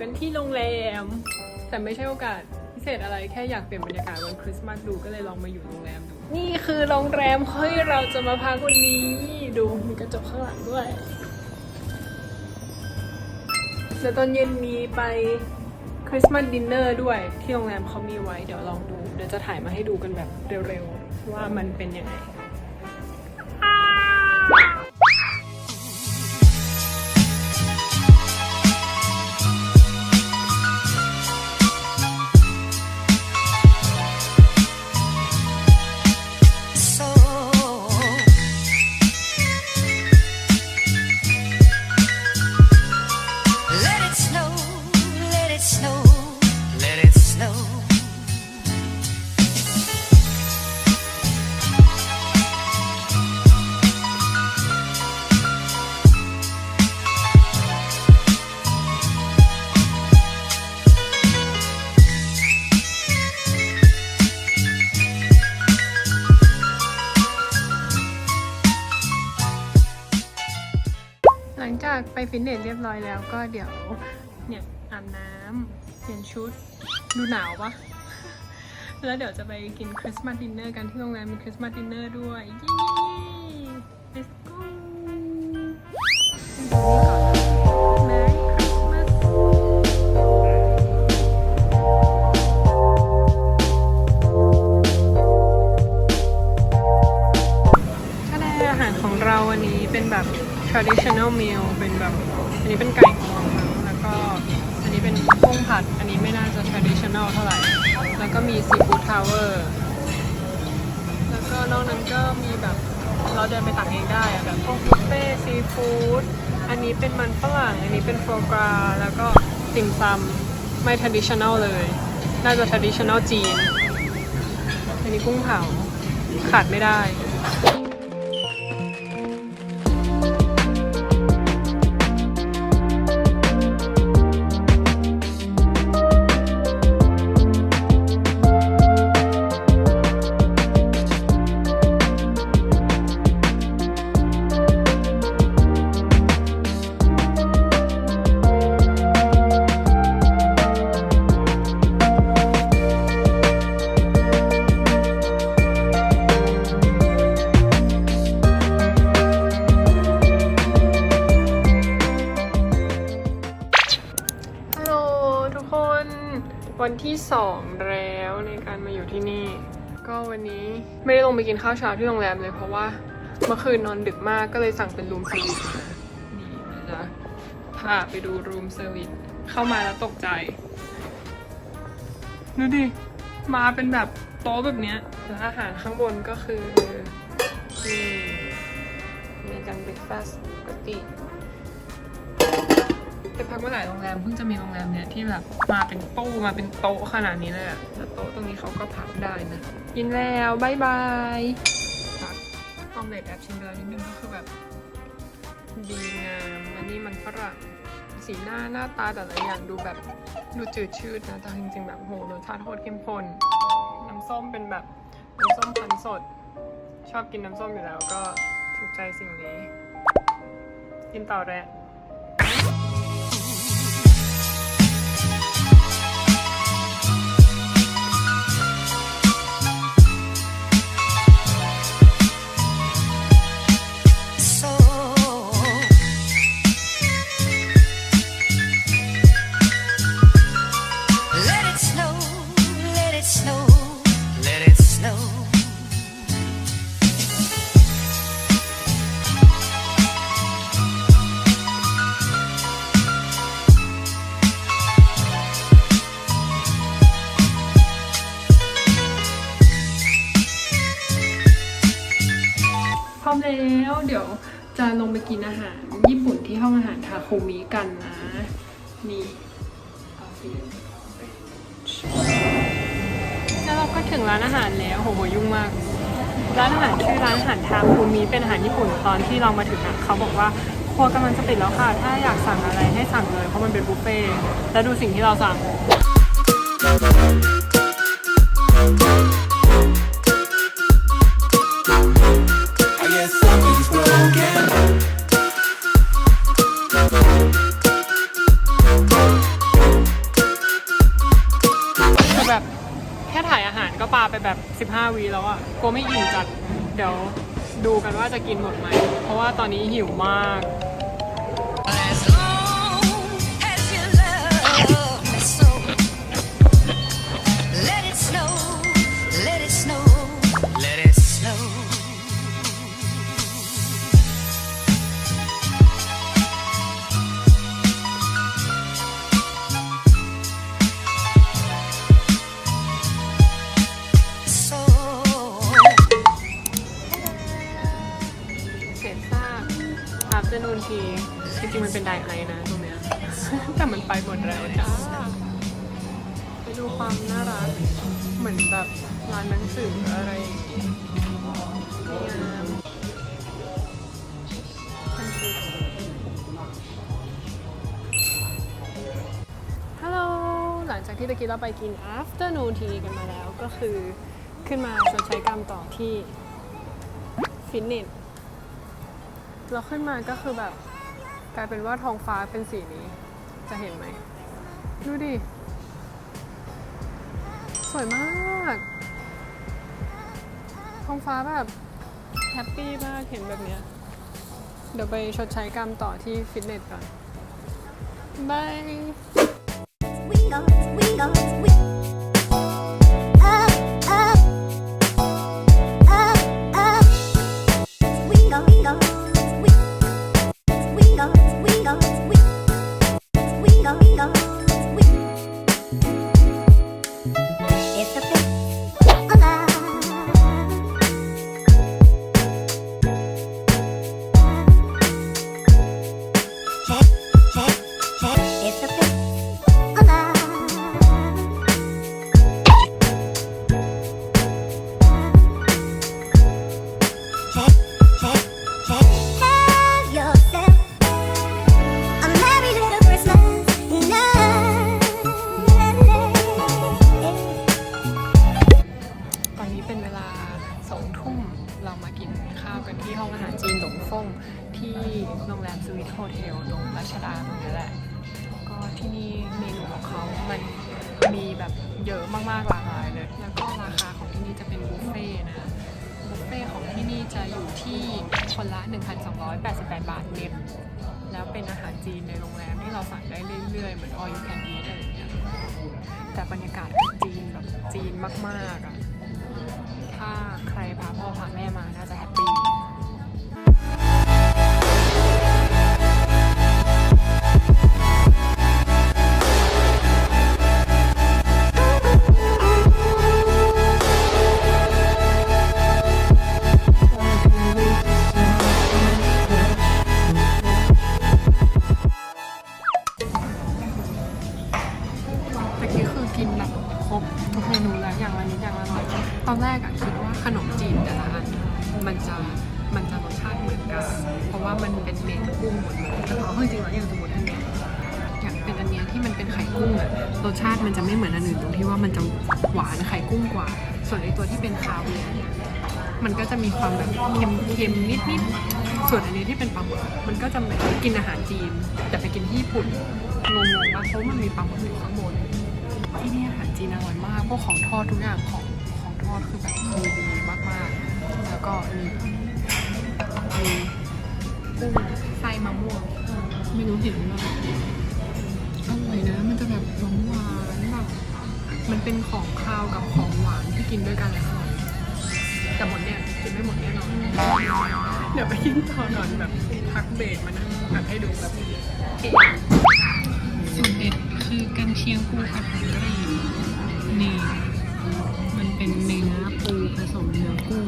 กันที่โรงแรม แต่ไม่ใช่โอกาสพิเศษอะไรแค่อยากเปลี่ยนบรรยากาศวันคริสต์มาสดูก็เลยลองมาอยู่โรงแรมดู นี่คือโรงแรมที่เราจะมาพักวันนี้ดูมีกระจกข้างหลังด้วยแล้วตอนเย็นมีไปคริสต์มาสดินเนอร์ด้วยที่โรงแรมเขามีไว้เดี๋ยวลองดู เดี๋ยวจะถ่ายมาให้ดูกันแบบเร็วๆว่ามันเป็นยังไง จากไปฟิตเนสเรียบร้อยแล้วก็เดี๋ยวเนี่ยอาบน้ำเปลี่ยนชุดดูหนาวปะแล้วเดี๋ยวจะไปกินคริสต์มาสดินเนอร์กันที่โรงแรมมีคริสต์มาสดินเนอร์ด้วยยี่ let's go แล้วก็มีซีฟู้ดทาวเวอร์แล้วก็นอกนั้นก็มีแบบเราเดินไปตักเองได้อะแบบพวกบุฟเฟ่ซีฟู้ดอันนี้เป็นมันฝรั่งอันนี้เป็นโฟกราแล้วก็ติ่มซำไม่ท r a d i t i o n a l เลย น่าจะท r a d i t i o n a l จีน อันนี้กุ้งเผาขาดไม่ได้ สองแล้วในการมาอยู่ที่นี่ ก็วันนี้ไม่ได้ลงไปกินข้าวเช้าที่โรงแรมเลยเพราะว่าเมื่อคืนนอนดึกมากก็เลยสั่งเป็นรูมเซอร์วิสนี่เดี๋ยวจะพาไปดูรูมเซอร์วิสเข้ามาแล้วตกใจดูดิ มาเป็นแบบโต๊ะแบบเนี้ยแล้วอาหารข้างบนก็คือนี่มีกันเบรคฟาสต์ปกติ ไปพักมาหลายโรงแรมเพิ่งจะมีโรงแรมเนี่ยที่แบบมาเป็นตู้มาเป็นโต๊ะขนาดนี้เลยอะแล้วโต๊ะตรงนี้เขาก็พับได้นะกินแล้วบายบายตักออมเล็ตแอบชิมไปแล้วนิดนึงก็คือแบบดีงามอันนี้มันฝรั่งสีหน้าหน้าตาแต่ละอย่างดูแบบดูจืดชืดนะ แต่จริงๆแบบโหรสชาติโคตรเข้มข้นน้ำส้มเป็นแบบน้ำส้มคั้นสด ชอบกินน้ำส้มอยู่แล้วก็ถูกใจสิ่งนี้ กินต่อแหละ อมแล้ว เดี๋ยวจะลงไปกินอาหารญี่ปุ่นที่ห้องอาหารทาโคมิกันนะ นี่แล้วเราก็ถึงร้านอาหารแล้วโหยุ่งมาก ร้านอาหารชื่อร้านอาหารทาโคมิเป็นอาหารญี่ปุ่นตอนที่เรามาถึงอะเขาบอกว่าครัวกำลังจะปิดแล้วค่ะ ถ้าอยากสั่งอะไรให้สั่งเลยเพราะมันเป็นบุฟเฟ่ต์แล้วดูสิ่งที่เราสั่ง แบบแค่ถ่ายอาหารก็ปาไปแบบ 15วีแล้วอะกลัวไม่อิ่มจัด เดี๋ยวดูกันว่าจะกินหมดไหม เพราะว่าตอนนี้หิวมาก Oh. จริงๆมันเป็นไดไอนะตรงเนี้ย แต่มันไปหมดแล้วจ้าไปดูความน่ารัก เหมือนแบบร้านหนังสืออะไรอย่างงี้งามฮัลโหล หลังจากที่ตะกี้เราไปกิน afternoon tea กันมาแล้วก็คือขึ้นมาชดใช้กรรมต่อที่ฟิตเนสเราขึ้นมาก็คือแบบ กลายเป็นว่าท้องฟ้าเป็นสีนี้ จะเห็นไหม ดูดิ สวยมาก ท้องฟ้าแบบแฮปปี้มากเห็นแบบเนี้ย เดี๋ยวไปชดใช้กรรมต่อที่ฟิตเนสก่อนบาย มากๆหลากหลายเลย แล้วก็ราคาของที่นี่จะเป็นบุฟเฟ่นะบุฟเฟ่ของที่นี่จะอยู่ที่คนละ 1,288 บาทเน็ตแล้วเป็นอาหารจีนในโรงแรมที่เราสั่งได้เรื่อยๆ เหมือน all you can eat อะไรอย่างเงี้ยแต่บรรยากาศจีนแบบจีนมากๆอะถ้าใครพาพ่อพาแม่มาน่าจะแฮป ตะกี้คือกินแบบครบทุกเมนูแล้วอย่างละนิดอย่างละหน่อยตอนแรกอะคิดว่าขนมจีนแต่ละอันมันจะมันจะรสชาติเหมือนกัน เพราะว่ามันเป็นเมนกุ้งหมดเลยแต่พอจริงๆแล้วอย่างสมมติอันเนี้ยอย่างเป็นอันเนี้ยที่มันเป็นไข่กุ้งอะรสชาติมันจะไม่เหมือนอันอื่นตรงที่ว่ามันจะหวานไข่กุ้งกว่า ส่วนไอตัวที่เป็นคาเวียร์เนี่ยมันก็จะมีความแบบเค็มเค็มนิดนิดๆส่วนอันนี้ที่เป็นปลาหมึกมันก็จะเหมือนกินอาหารจีน แต่ไปกินที่ญี่ปุ่นงงๆมากเพราะมันมีปลาหมึกอยู่ข้างบน ที่นี่อาหารจีนอร่อยมากพวกของทอดทุกอย่างของของทอดคือแบบคือดีมากๆแล้วก็มีมีกุ้งไส้มะม่วงไม่รู้เห็นหรือเปล่าอร่อยนะมันจะแบบหวานหวานแบบมันเป็นของคาวกับของหวานที่กินด้วยกันแล้วแต่หมดเนี่ยกินไม่หมดแน่นอนเดี๋ยวไปกินต่อก่อนแบบพักเบรกมานั่งแบบให้ดูแบบ คือกันเชียงปูผัดผงกะหรี่นี่ มันเป็นเนื้อปูผสมเนื้อกุ้ง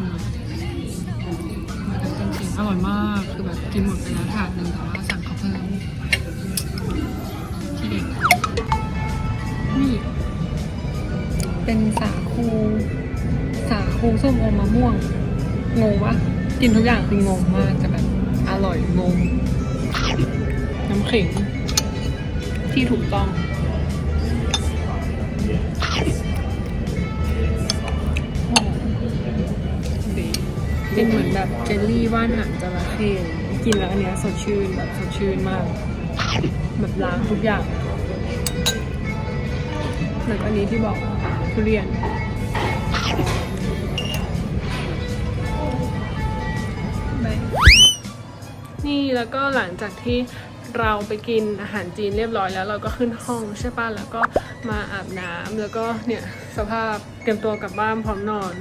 มันเป็นกันเชียงอร่อยมาก คือแบบกินหมดไปแล้วถาดหนึ่งแต่ว่าสั่งเขาเพิ่มที่เด็ดนี่ เป็นสาคูสาคูส้มโอมมะม่วงงงวะกินทุกอย่างคืองงมากแต่แบบอร่อยงงน้ำขิง ที่ถูกต้อง เป็นเหมือนแบบเจลลี่ว่านหางจระเข้กินแล้วอันเนี้ยสดชื่นแบบสดชื่นมาก แบบล้างทุกอย่างแล้วอันนี้ที่บอกทุเรียนนี่แล้วก็หลังจากที่ เราไปกินอาหารจีนเรียบร้อยแล้ว เราก็ขึ้นห้องใช่ป่ะแล้วก็มาอาบน้ำแล้วก็เนี่ยสภาพเตรียมตัวกลับบ้านพร้อมนอน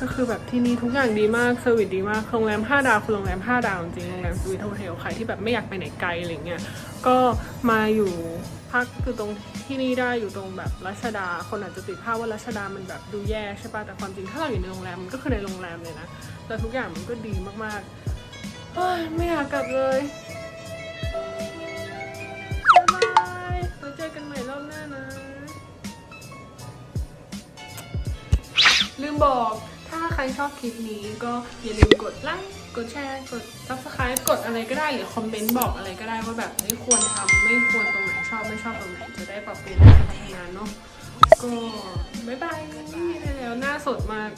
ก็คือแบบที่นี่ทุกอย่างดีมากเซอร์วิสดีมากโรงแรม 5 ดาวคือโรงแรม 5 ดาวจริงโรงแรมสวีทโฮเทลใครที่แบบไม่อยากไปไหนไกลอะไรเงี้ยก็มาอยู่พักอยู่ตรงที่นี่ได้อยู่ตรงแบบรัชดา คนอาจจะติดภาพว่ารัชดามันแบบดูแย่ใช่ปะแต่ความจริงถ้าเราอยู่ในโรงแรมมันก็คือในโรงแรมเลยนะแล้วทุกอย่างมันก็ดีมากๆไม่อยากกลับเลย บ๊ายบายไว้เจอกันใหม่รอบหน้านะ ลืมบอก ถ้าใครชอบคลิปนี้ก็อย่าลืมกดไลค์ กดแชร์ กด subscribe กดอะไรก็ได้หรือคอมเมนต์บอกอะไรก็ได้ว่าแบบไม่ควรทำไม่ควรตรงไหนชอบไม่ชอบตรงไหนจะได้ปรับเปลี่ยนได้พัฒนาเนาะ ก็บ๊ายบายนี่แล้วหน้าสดมาก